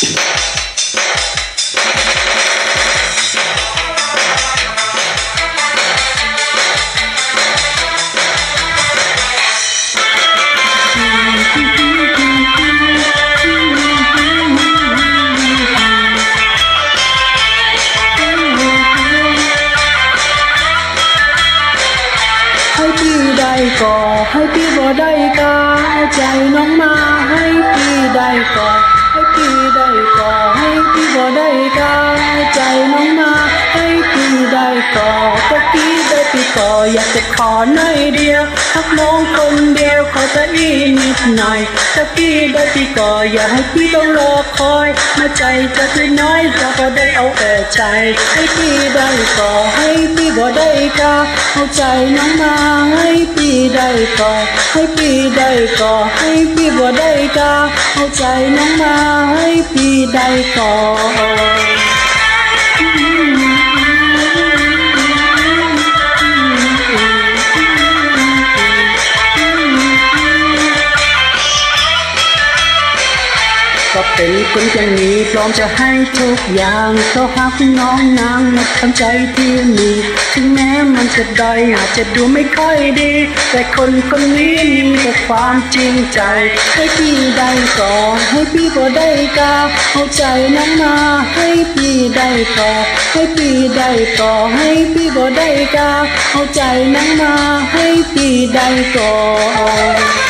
ให้พี่ได้ก่อให้พี่บ่ได้ก อยากจะขอหน่อยเดียวทักน้องคนเดียวขอจะอีนิดหน่อยถ้าพี่ได้พี่ก่ออย่าให้พี่ต้องรอคอยมาใจจะคือน้อยจะก็ได้เอาแต่ใจ ให้พี่ได้ก่อให้พี่บ่ได้กาเอาใจน้องมาให้พี่ได้ก่อให้พี่ได้ก่อให้พี่บ่ได้กาเอาใจน้องมาให้พี่ได้ก่อ เป็นคนอย่างนี้พร้อมจะให้ทุกอย่างก็หักน้องนางหมดทั้งใจที่มีถึงแม้มันจะด้อยอาจจะดูไม่ค่อยดี แต่คนคนนี้มีแต่ความจริงใจให้พี่ได้ก่อนให้พี่ก็ได้กาเอาใจน้องมาให้พี่ได้ก่อให้พี่ได้ก่อให้พี่ก็ได้กาเอาใจน้องมาให้พี่ได้ก่อน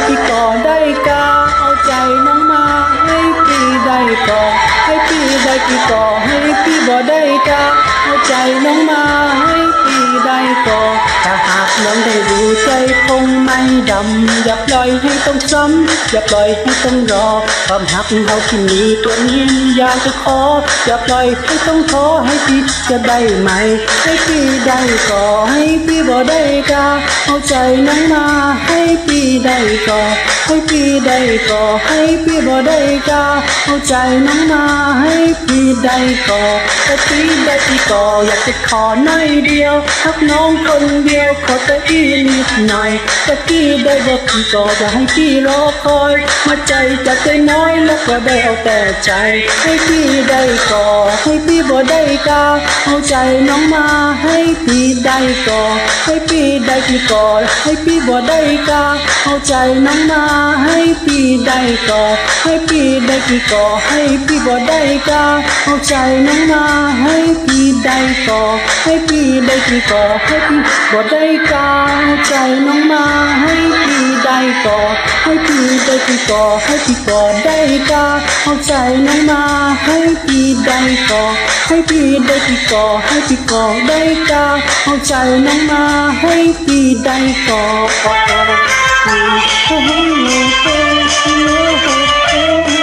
คงไม่ดำ อย่าปล่อยให้ต้องซ้ำ อย่าปล่อยให้ต้องรอ ความหักเราที่มีตัวนี้อยากจะขอ อย่าปล่อยให้ต้องขอให้พี่จะได้ไหม ให้พี่ได้ก่อให้พี่บ่ได้กาเอาใจน้องมาให้พี่ได้ก่อให้พี่ได้ก่อให้พี่บ่ได้กาเอาใจน้องมาให้พี่ได้ก่อให้พี่ได้พี่ก่ออยากจะขอหน่อยเดียวทักน้องคนเดียวขอแต่อีนิดหน่อยแต่พี่ได้บอกพี่ก่อจะให้พี่รอคอยมาใจจะใจน้อยแล้วก็ได้เอาแต่ใจ ให้พี่ได้ก่อให้พี่บ่ได้กาเอาใจน้องมาให้พี่ได้ก่อให้พี่ได้พี่ก่อให้พี่บ่ได้กาเอาใจน้องมาให้พี่ได้ก่อให้พี่ได้พี่ก่อให้พี่บ่ได้กาเอาใจน้องมาให้พี่ได้ก่อให้พี่ได้พี่ก่อให้พี่บ่ได้กาเอาใจน้องมาให้พี่ได้ก่อ ให้พี่ได้พี่ก่อให้พี่ก่อได้กาเอาใจน้องมาให้พี่ได้ก่อ ให้พี่ได้พี่ก่อให้พี่ก่อได้กาเอาใจน้องมาให้พี่ได้ก่อโอ้โหโอ้โหโอ้โห